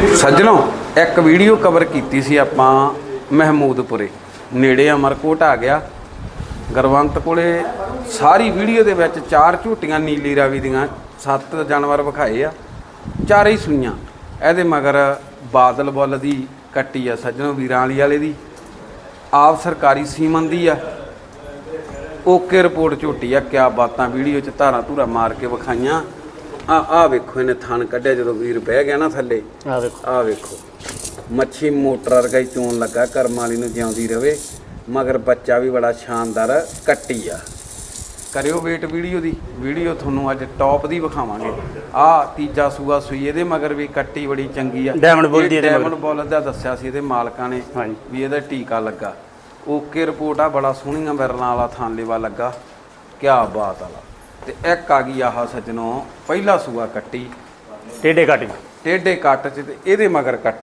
ਸੱਜਣੋ, ਇੱਕ video cover ਕੀਤੀ ਸੀ ਆਪਾਂ ਮਹਿਮੂਦਪੁਰੇ। ਨੇੜੇ ਅਮਰਕੋਟ ਆ ਗਿਆ। ਗਰਵੰਤ ਕੋਲੇ ਸਾਰੀ ਵੀਡੀਓ ਦੇ ਵਿੱਚ ਚਾਰ ਝੂਟੀਆਂ ਨੀਲੀ ਰਾਵੀ ਦੀਆਂ, ਸੱਤ ਜਾਨਵਰ ਵਿਖਾਏ ਆ, ਚਾਰੇ ਹੀ ਸੂਈਆਂ। ਇਹਦੇ ਮਗਰ ਬਾਦਲ ਬੁੱਲ ਦੀ ਕੱਟੀ ਆ ਸੱਜਣੋ, ਵੀਰਾਂ ਵਾਲੀ ਵਾਲੇ ਦੀ। ਆਪ ਸਰਕਾਰੀ ਸੀਮਨ ਦੀ ਆ। ਓਕੇ ਰਿਪੋਰਟ ਝੂਟੀ ਆ, ਕਿਆ ਬਾਤਾਂ ਵੀਡੀਓ ਚ ਧਾਰਾਂ ਧੂਰਾ ਮਾਰ ਕੇ ਵਿਖਾਈਆਂ। ਆ ਆ ਵੇਖੋ ਇਹਨੇ ਥਣ ਕੱਢਿਆ ਜਦੋਂ ਵੀਰ ਬਹਿ ਗਿਆ ਨਾ ਥੱਲੇ। ਆ ਦੇਖੋ ਆ ਵੇਖੋ। ਮੱਛੀ ਮੋਟਰ ਵਰਗਾ ਹੀ ਚੋਣ ਲੱਗਾ ਕਰਮ ਵਾਲੀ ਨੂੰ ਜਿਉਂਦੀ ਰਵੇ ਮਗਰ ਬੱਚਾ ਵੀ ਬੜਾ ਸ਼ਾਨਦਾਰ ਕੱਟੀ ਆ। ਕਰਿਓ ਵੇਟ ਵੀਡੀਓ ਦੀ। ਵੀਡੀਓ ਤੁਹਾਨੂੰ ਅੱਜ ਟੌਪ ਦੀ ਵਿਖਾਵਾਂਗੇ। ਆ ਤੀਜਾ ਸੂਆ ਸੂਈ ਇਹਦੇ ਮਗਰ ਵੀ ਕੱਟੀ ਬੜੀ ਚੰਗੀ ਆ। Diamond bull ਦੀ ਇਹਦੇ ਮਗਰ। ਡਾਇਮੰਡ ਬੁੱਲ ਦਾ ਦੱਸਿਆ ਸੀ ਇਹਦੇ ਮਾਲਕਾਂ ਨੇ ਹਾਂਜੀ। ਵੀ ਇਹਦਾ ਟੀਕਾ ਲੱਗਾ। ਓਕੇ ਰਿਪੋਰਟ ਆ ਬੜਾ ਸੋਹਣੀਆਂ ਵਿਰਲਾਂ ਵਾਲਾ ਥਾਨਲੇਵਾ ਲੱਗਾ। ਕਿਆ ਬਾਤ ਵਾਲਾ ਤੇ ਇੱਕ ਆ ਗਈ ਆਹ ਸੱਜਣੋ ਪਹਿਲਾ ਸੂਆ ਕੱਟੀ। ਟੇਡੇ ਕੱਟ ਟੇਢੇ ਕੱਟ ਚ ਤੇ ਇਹਦੇ ਮਗਰ ਕੱਟ।